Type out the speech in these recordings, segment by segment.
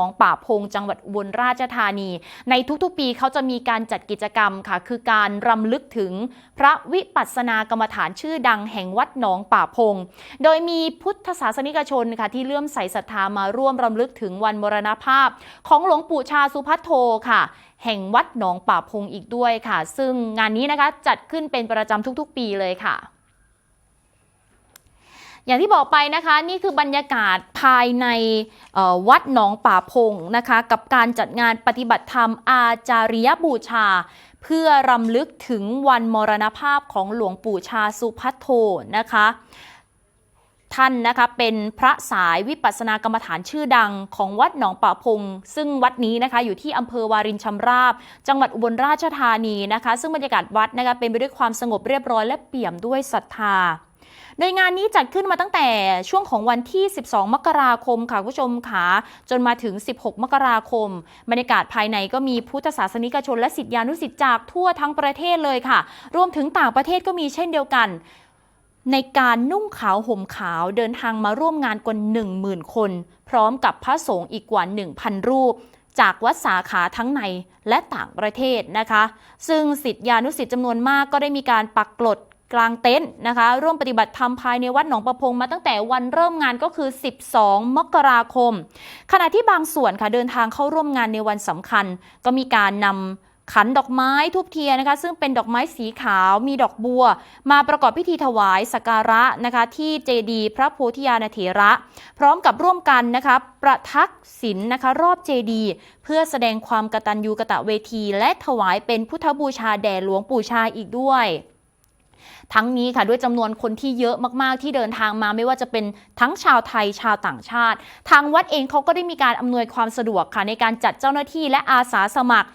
ของป่าพงจังหวัดอุบลราชธานี ในทุกๆปีเขาจะมีการจัดกิจกรรมค่ะ คือการรำลึกถึงพระวิปัสสนากรรมฐานชื่อดังแห่งวัดหนองป่าพง โดยมีพุทธศาสนิกชนค่ะ ที่เลื่อมใสศรัทธามาร่วมรำลึกถึงวันมรณภาพ ของหลวงปู่ชาสุพัทโทค่ะแห่งวัดหนองป่าพงอีกด้วยค่ะ ซึ่งงานนี้นะคะจัดขึ้นเป็นประจำทุกๆ ปีเลยค่ะ อย่างที่บอกไปนะคะนี่คือบรรยากาศภายในวัดหนองป่าพงนะคะ กับการจัดงานปฏิบัติธรรมอาจาริยบูชา เพื่อรำลึกถึงวันมรณภาพของหลวงปู่ชาสุพัทโทนะคะท่านนะคะเป็นพระสายวิปัสสนากรรมฐานชื่อดังของวัดหนองป่าพง ซึ่งวัดนี้นะคะอยู่ที่อำเภอวารินชำราบ จังหวัดอุบลราชธานีนะคะ ซึ่งบรรยากาศวัดนะคะเป็นไปด้วยความสงบเรียบร้อยและเปี่ยมด้วยศรัทธา โดยงานนี้จัดขึ้นมาตั้งแต่ช่วงของวันที่ 12 มกราคมค่ะคุณผู้ชมค่ะจนมาถึง 16 มกราคม บรรยากาศภายในก็มีพุทธศาสนิกชนและศิษยานุศิษย์จากทั่วทั้งประเทศเลยค่ะ รวมถึงต่างประเทศก็มีเช่นเดียวกัน ในการนุ่งขาวห่มขาวเดินทางมาร่วมงานกว่า10,000 คน พร้อมกับพระสงฆ์อีกกว่า 1,000 รูปจากวัดสาขาทั้งในและต่างประเทศนะคะ ซึ่งศิษยานุศิษย์จำนวนมากก็ได้มีการปักกลด กลางเต็นท์นะคะ ร่วมปฏิบัติธรรมภายในวัดหนองประพงมาตั้งแต่วันเริ่มงานก็คือ 12 มกราคม ขณะที่บางส่วนค่ะเดินทางเข้าร่วมงานในวันสำคัญ ก็มีการนำขันดอกไม้ทุบเทียนนะคะ ซึ่งเป็นดอกไม้สีขาวมีดอกบัว มาประกอบพิธีถวายสักการะนะคะ ที่เจดีพระโพธิญาณเถระ พร้อมกับร่วมกันนะคะ ประทักษิณนะคะ รอบเจดีเพื่อแสดงความกตัญญูกตะเวที และถวายเป็นพุทธบูชาแด่หลวงปู่ชาอีกด้วย ทั้งนี้ค่ะด้วยจำนวนคนที่เยอะมากๆที่เดินทางมาไม่ว่าจะเป็นทั้งชาวไทยชาวต่างชาติ ทางวัดเองเขาก็ได้มีการอำนวยความสะดวกค่ะในการจัดเจ้าหน้าที่และอาสาสมัคร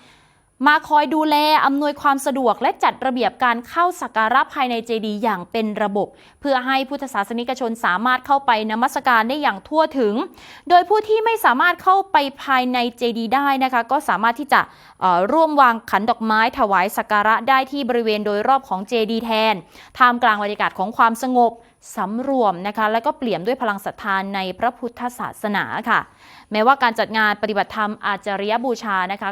มาคอยดูแลอำนวยความสะดวกและจัดระเบียบการเข้าสักการะภายในเจดีย์อย่างเป็นระบบ เพื่อให้พุทธศาสนิกชนสามารถเข้าไปนมัสการได้อย่างทั่วถึง โดยผู้ที่ไม่สามารถเข้าไปภายในเจดีย์ได้นะคะ ก็สามารถที่จะร่วมวางขันดอกไม้ถวายสักการะได้ที่บริเวณโดยรอบของเจดีย์แทนท่ามกลางบรรยากาศของความสงบสำรวมนะคะและก็เปลี่ยมด้วยพลังศรัทธาในพระพุทธศาสนาค่ะ แม้ว่าการจัดงานปฏิบัติธรรมอาจาริยบูชานะคะ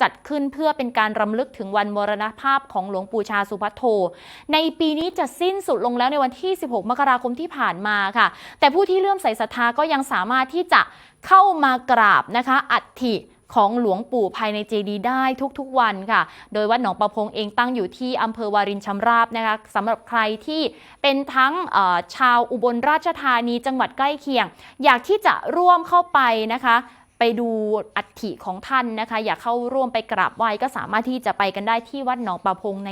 จัดขึ้นเพื่อเป็นการรำลึกถึงวันมรณภาพของหลวงปู่ชาสุพัทโท ในปีนี้จะสิ้นสุดลงแล้วในวันที่ 16 มกราคมที่ผ่านมาค่ะ แต่ผู้ที่เลื่อมใสศรัทธาก็ยังสามารถที่จะเข้ามากราบนะคะอัฐิของหลวงปู่ภายในเจดีได้ทุกๆวันค่ะ โดยวัดหนองประพงเองตั้งอยู่ที่อำเภอวารินชำราบนะคะสำหรับใครที่เป็นทั้งชาวอุบลราชธานีจังหวัดใกล้เคียง อยากที่จะร่วมเข้าไปนะคะ ไปดูอัฐิของท่านนะคะ อยากเข้าร่วมไปกราบไหว้ก็สามารถที่จะไปกันได้ที่วัดหนองประพงใน